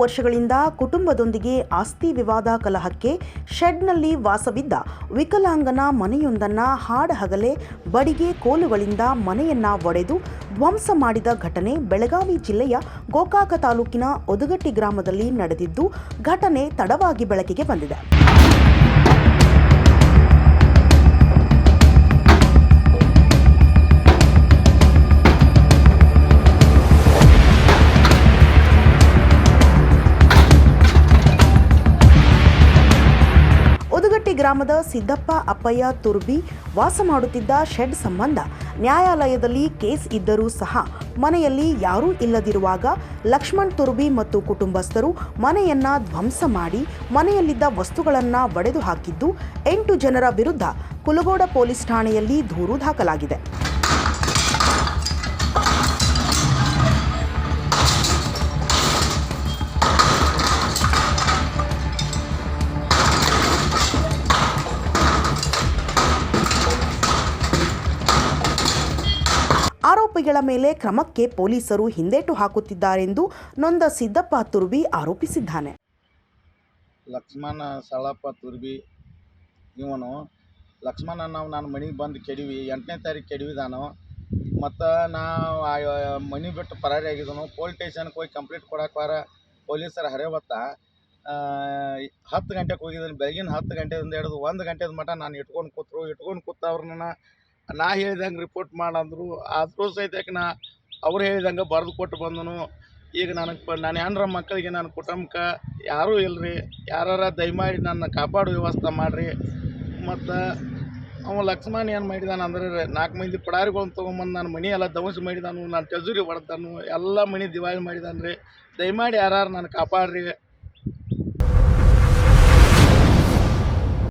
ವರ್ಷಗಳಿಂದ ಕುಟುಂಬದೊಂದಿಗೆ ಆಸ್ತಿ ವಿವಾದ ಕಲಹಕ್ಕೆ ಶೆಡ್ನಲ್ಲಿ ವಾಸವಿದ್ದ ವಿಕಲಾಂಗನ ಮನೆಯೊಂದನ್ನು ಹಾಡಹಗಲೇ ಬಡಿಗೆ ಕೋಲುಗಳಿಂದ ಮನೆಯನ್ನ ಒಡೆದು ಧ್ವಂಸ ಮಾಡಿದ ಘಟನೆ ಬೆಳಗಾವಿ ಜಿಲ್ಲೆಯ ಗೋಕಾಕ ತಾಲೂಕಿನ ಒದಗಟ್ಟಿ ಗ್ರಾಮದಲ್ಲಿ ನಡೆದಿದ್ದು ಘಟನೆ ತಡವಾಗಿ ಬೆಳಕಿಗೆ ಬಂದಿದೆ. ಗ್ರಾಮದ ಸಿದ್ದಪ್ಪ, ಅಪ್ಪಯ್ಯ, ತುರ್ಬಿ ವಾಸ ಮಾಡುತ್ತಿದ್ದ ಶೆಡ್ ಸಂಬಂಧ ನ್ಯಾಯಾಲಯದಲ್ಲಿ ಕೇಸ್ ಇದ್ದರೂ ಸಹ ಮನೆಯಲ್ಲಿ ಯಾರೂ ಇಲ್ಲದಿರುವಾಗ ಲಕ್ಷ್ಮಣ್, ತುರ್ಬಿ ಮತ್ತು ಕುಟುಂಬಸ್ಥರು ಮನೆಯನ್ನ ಧ್ವಂಸ ಮಾಡಿ ಮನೆಯಲ್ಲಿದ್ದ ವಸ್ತುಗಳನ್ನು ಒಡೆದು ಹಾಕಿದ್ದು ಎಂಟು ಜನರ ವಿರುದ್ಧ ಕುಲಗೋಡ ಪೊಲೀಸ್ ಠಾಣೆಯಲ್ಲಿ ದೂರು ದಾಖಲಾಗಿದೆ. ಆರೋಪಿಗಳ ಮೇಲೆ ಕ್ರಮಕ್ಕೆ ಪೊಲೀಸರು ಹಿಂದೇಟು ಹಾಕುತ್ತಿದ್ದಾರೆಂದು ನೊಂದ ಸಿದ್ದಪ್ಪ ತುರ್ಬಿ ಆರೋಪಿಸಿದ್ದಾನೆ. ಲಕ್ಷ್ಮಣ ಸಳಪ್ಪ ತುರ್ಬಿ ಇವನು. ಲಕ್ಷ್ಮಣ, ನಾವು ನಾನು ಮನೆಗೆ ಬಂದು ಕೆಡವಿ, ಎಂಟನೇ ತಾರೀಕು ಕೆಡವಿದಾನು ಮತ್ತು ನಾವು ಮನೆ ಬಿಟ್ಟು ಪರಾರಿ ಆಗಿದ್ದನು ಪೋಲಿಸ್ ಸ್ಟೇಷನ್ಗೆ ಹೋಗಿ ಕಂಪ್ಲೇಂಟ್ ಬಾರ ಪೊಲೀಸರ ಹರೆ ಹೊತ್ತ. ಹತ್ತು ಗಂಟೆಗೆ ಹೋಗಿದ್ದೀನಿ ಬೆಳಗಿನ ಹತ್ತು ಗಂಟೆಯಿಂದ ಹಿಡಿದು ಒಂದು ಗಂಟೆದ ಮಟ್ಟ ನಾನು ಇಟ್ಕೊಂಡು ಕೂತ್ರು. ಇಟ್ಕೊಂಡು ಕೂತವ್ರನ್ನ ನಾ ಹೇಳಿದಂಗೆ ರಿಪೋರ್ಟ್ ಮಾಡಂದ್ರು. ಆದರೂ ಸಹಿತಕ್ಕೆ ನಾ ಅವ್ರು ಹೇಳಿದಂಗೆ ಬರೆದು ಕೊಟ್ಟು ಬಂದನು. ಈಗ ನನಗೆ ಪ, ನಾನು ಏನರ ಮಕ್ಕಳಿಗೆ ನನ್ನ ಕುಟುಂಬಕ್ಕೆ ಯಾರೂ ಇಲ್ಲರಿ ಯಾರಾರ ದಯಮಾಡಿ ನನ್ನ ಕಾಪಾಡೋ ವ್ಯವಸ್ಥೆ ಮಾಡಿರಿ. ಮತ್ತು ಅವ ಲಕ್ಷ್ಮಣ್ ಏನು ಮಾಡಿದಾನ ಅಂದ್ರೆ ನಾಲ್ಕು ಮಂದಿ ಪಡಾರಿಗಳನ್ನ ತೊಗೊಂಬಂದು ನನ್ನ ಮನಿ ಎಲ್ಲ ದವಸ ಮಾಡಿದಾನು, ನಾನು ಟೆಜುರಿ ಹೊಡೆದಾನು ಎಲ್ಲ ಮನೆ ದಿವಾಳಿ ಮಾಡಿದಾನೆ ರೀ ದಯಮಾಡಿ ಯಾರು ನನ್ನ ಕಾಪಾಡ್ರಿ.